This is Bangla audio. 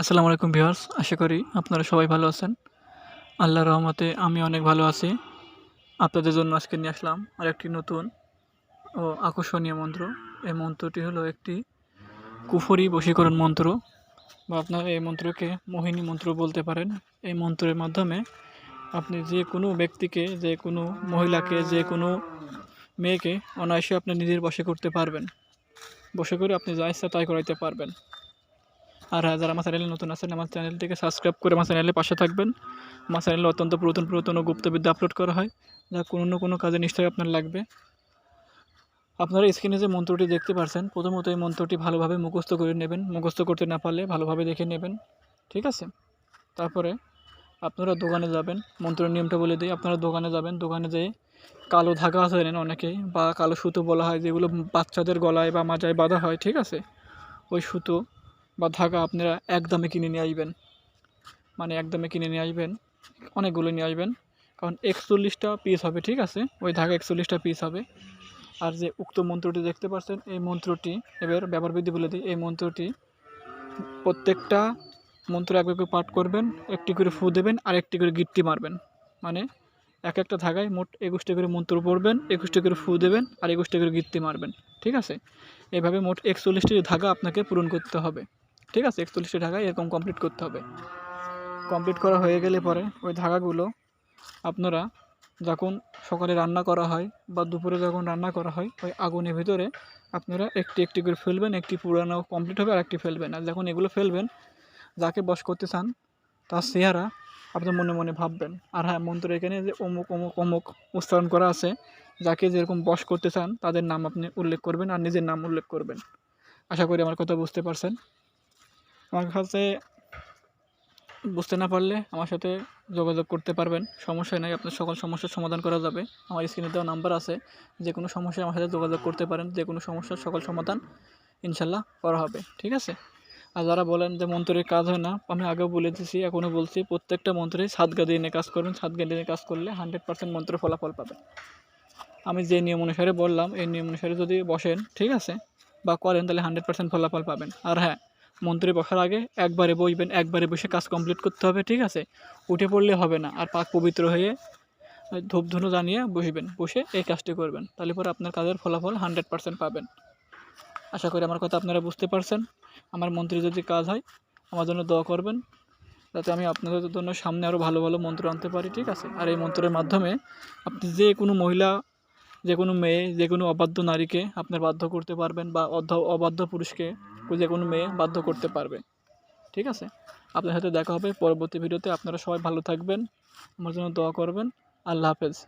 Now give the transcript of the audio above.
আসসালামু আলাইকুম ভিউয়ার্স, আশা করি আপনারা সবাই ভালো আছেন। আল্লাহর রহমতে আমি অনেক ভালো আছি। আপনাদের জন্য আজকে নিয়ে আসলাম আর একটি নতুন ও আকর্ষণীয় মন্ত্র। এই মন্ত্রটি হলো একটি কুফরি বশীকরণ মন্ত্র বা আপনারা এই মন্ত্রকে মোহিনী মন্ত্র বলতে পারেন। এই মন্ত্রের মাধ্যমে আপনি যে কোনো ব্যক্তিকে, যে কোনো মহিলাকে, যে কোনো মেয়েকে অনায়াসে আপনি নিজের বশে করতে পারবেন। বসে করে আপনি যা ইচ্ছা তাই করাইতে পারবেন। আর হ্যাঁ যারা আমার চ্যানেলে নতুন আছেন, আমার চ্যানেলটিকে সাবস্ক্রাইব করে আমার চ্যানেলের পাশে থাকবেন। আমার চ্যানেলে অত্যন্ত পুরাতন পুরাতন ও গুপ্তবিদ্যা আপলোড করা হয়, যা কোনো না কোনো কাজে নিশ্চয়ই আপনার লাগবে। আপনারা স্ক্রিনে যে মন্ত্রটি দেখতে পাচ্ছেন প্রথমত এই মন্ত্রটি ভালোভাবে মুখস্থ করে নেবেন, মুখস্থ করতে না পারলে ভালোভাবে দেখে নেবেন, ঠিক আছে? তারপরে আপনারা দোকানে যাবেন, মন্ত্রের নিয়মটা বলে দিই, আপনারা দোকানে যাবেন, দোকানে যেয়ে কালো ধাগা আছে নেন অনেকেই, বা কালো সুতো বলা হয়, যেগুলো বাচ্চাদের গলায় বা মাজায় বাঁধা হয়, ঠিক আছে? ওই সুতো বা ধাগা আপনারা একদমে কিনে নিয়ে আসবেন। মানে একদমে কিনে নিয়ে আসবেন, অনেকগুলো নিয়ে আসবেন। কারণ একচল্লিশটা পিস হবে, ঠিক আছে? ওই ধাগা একচল্লিশটা পিস হবে। আর যে উক্ত মন্ত্রটি দেখতে পাচ্ছেন, এই মন্ত্রটি, এবার ব্যবহার বিধি বলে দিই, এই মন্ত্রটি প্রত্যেকটা মন্ত্র এক করে পাঠ করবেন, একটি করে ফু দেবেন, আর একটি করে গিট্টি মারবেন। মানে এক একটা ধাগায় মোট একুশটি করে মন্ত্র পড়বেন, একুশটি করে ফু দেবেন, আর একুশটা করে গিট্টি মারবেন, ঠিক আছে? এভাবে মোট একচল্লিশটি ধাগা আপনাকে পূরণ করতে হবে। ঠিক আছে, একচল্লিশটি ধাগা এরকম কমপ্লিট করতে হবে। কমপ্লিট করা হয়ে গেলে পরে ওই ধাগাগুলো আপনারা যখন সকালে রান্না করা হয় বা দুপুরে যখন রান্না করা হয়, ওই আগুনের ভিতরে আপনারা একটি একটি করে ফেলবেন, একটি পুরানো কমপ্লিট হবে আর একটি ফেলবেন। আর যখন এগুলো ফেলবেন, যাকে বস করতে চান, তার চেহারা আপনার মনে মনে ভাববেন। আর হ্যাঁ মন্ত্র এখানে যে অমুক অমুক অমুক উচ্চারণ করা আছে, যাকে যেরকম বস করতে চান, তাদের নাম আপনি উল্লেখ করবেন আর নিজের নাম উল্লেখ করবেন। আশা করি আমার কথা বুঝতে পারছেন। আমার কাছে বুঝতে না পারলে আমার সাথে যোগাযোগ করতে পারবেন। সমস্যা নাই, আপনার সকল সমস্যার সমাধান করা যাবে। আমার স্ক্রিনে দেওয়া নাম্বার আছে। যে কোনো সমস্যায় আমার সাথে যোগাযোগ করতে পারেন। যে কোনো সমস্যার সকল সমাধান ইনশাল্লাহ করা হবে, ঠিক আছে? আর যারা বলেন যে মন্ত্রের কাজ হয় না, আমি আগেও বলে দিয়েছি, এখনও বলছি, প্রত্যেকটা মন্ত্রে সাতগা দিয়ে নিয়ে কাজ করবেন সাতগা দিনে কাজ করলে হান্ড্রেড পার্সেন্ট মন্ত্রের ফলাফল পাবেন। আমি যে নিয়ম অনুসারে বললাম, এই নিয়ম অনুসারে যদি বসেন, ঠিক আছে, বা করেন, তাহলে হান্ড্রেড পার্সেন্ট ফলাফল পাবেন। আর হ্যাঁ মন্ত্রে বসার আগে একবারে বসবেন, একবারে বসে কাজ কমপ্লিট করতে হবে, ঠিক আছে? উঠে পড়লে হবে না, আর পাক পবিত্র হয়ে ধূপ ধুনো জানিয়ে বসবেন, বসে এই কাজটি করবেন, তাহলে পরে আপনার কাজের ফলাফল হান্ড্রেড পার্সেন্ট পাবেন। আশা করি আমার কথা আপনারা বুঝতে পারছেন। আমার মন্ত্রী যদি কাজ হয়, আমার জন্য দোয়া করবেন, যাতে আমি আপনাদের জন্য সামনে আরও ভালো ভালো মন্ত্র আনতে পারি, ঠিক আছে? আর এই মন্ত্রের মাধ্যমে আপনি যে কোনো মহিলা, যে কোনো মেয়ে, যে কোনো অবাধ্য নারীকে আপনার বাধ্য করতে পারবেন বা অবাধ্য পুরুষকে যে কোনো মেয়ে বাধ্য করতে পারবে। ঠিক আছে? আপনার সাথে দেখা হবে পরবর্তী ভিডিওতে। আপনারা সবাই ভালো থাকবেন। আমার জন্য দোয়া করবেন। আল্লাহ হাফেজ।